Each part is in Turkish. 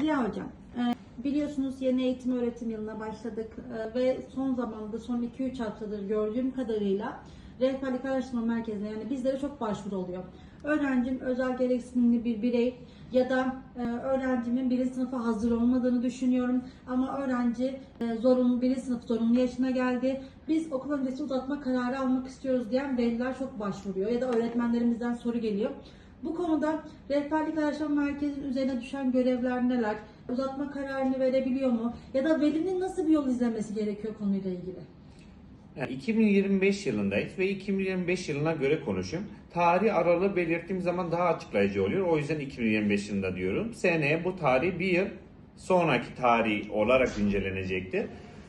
Ziya Hocam, e, biliyorsunuz yeni eğitim öğretim yılına başladık e, ve son zamanda son 2-3 haftadır gördüğüm kadarıyla Rehberlik Araştırma Merkezi'ne yani bizlere çok başvuru oluyor. Öğrencim özel gereksinimli bir birey ya da e, öğrencimin birinci sınıfa hazır olmadığını düşünüyorum ama öğrenci zorunlu birinci sınıf zorunlu yaşına geldi. Biz okul öncesi uzatma kararı almak istiyoruz diyen veliler çok başvuruyor ya da öğretmenlerimizden soru geliyor. Bu konuda rehberlik araştırma merkezinin üzerine düşen görevler neler? Uzatma kararını verebiliyor mu? Ya da velinin nasıl bir yol izlemesi gerekiyor konuyla ilgili? Yani 2025 yılındayız ve 2025 yılına göre konuşayım. Tarih aralığı belirttiğim zaman daha açıklayıcı oluyor. O yüzden 2025 yılında diyorum. Seneye bu tarih bir yıl sonraki tarih olarak güncellenecektir.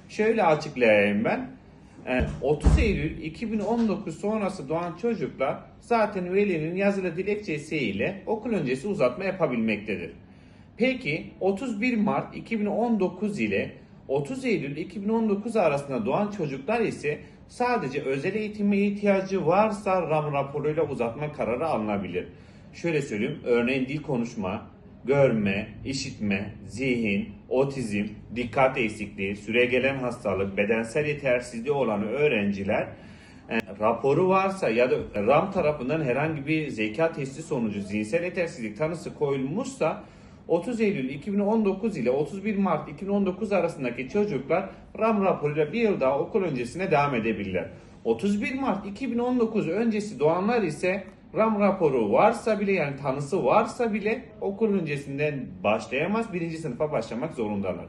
Şöyle açıklayayım ben. Ee, 30 Eylül 2019 sonrası doğan çocuklar zaten velinin yazılı dilekçesi ile okul öncesi uzatma yapabilmektedir. Peki 31 Mart 2019 ile 30 Eylül 2019 arasında doğan çocuklar ise sadece özel eğitime ihtiyacı varsa RAM raporuyla uzatma kararı alınabilir. Şöyle söyleyeyim, örneğin dil konuşma, görme, işitme, zihin, otizm, dikkat eksikliği, süregelen hastalık, bedensel yetersizliği olan öğrenciler e, raporu varsa ya da RAM tarafından herhangi bir zeka testi sonucu zihinsel yetersizlik tanısı koyulmuşsa 30 Eylül 2019 ile 31 Mart 2019 arasındaki çocuklar RAM raporuyla bir yıl daha okul öncesine devam edebilirler. 31 Mart 2019 öncesi doğanlar ise RAM raporu varsa bile yani tanısı varsa bile okul öncesinden başlayamaz birinci sınıfa başlamak zorundalar.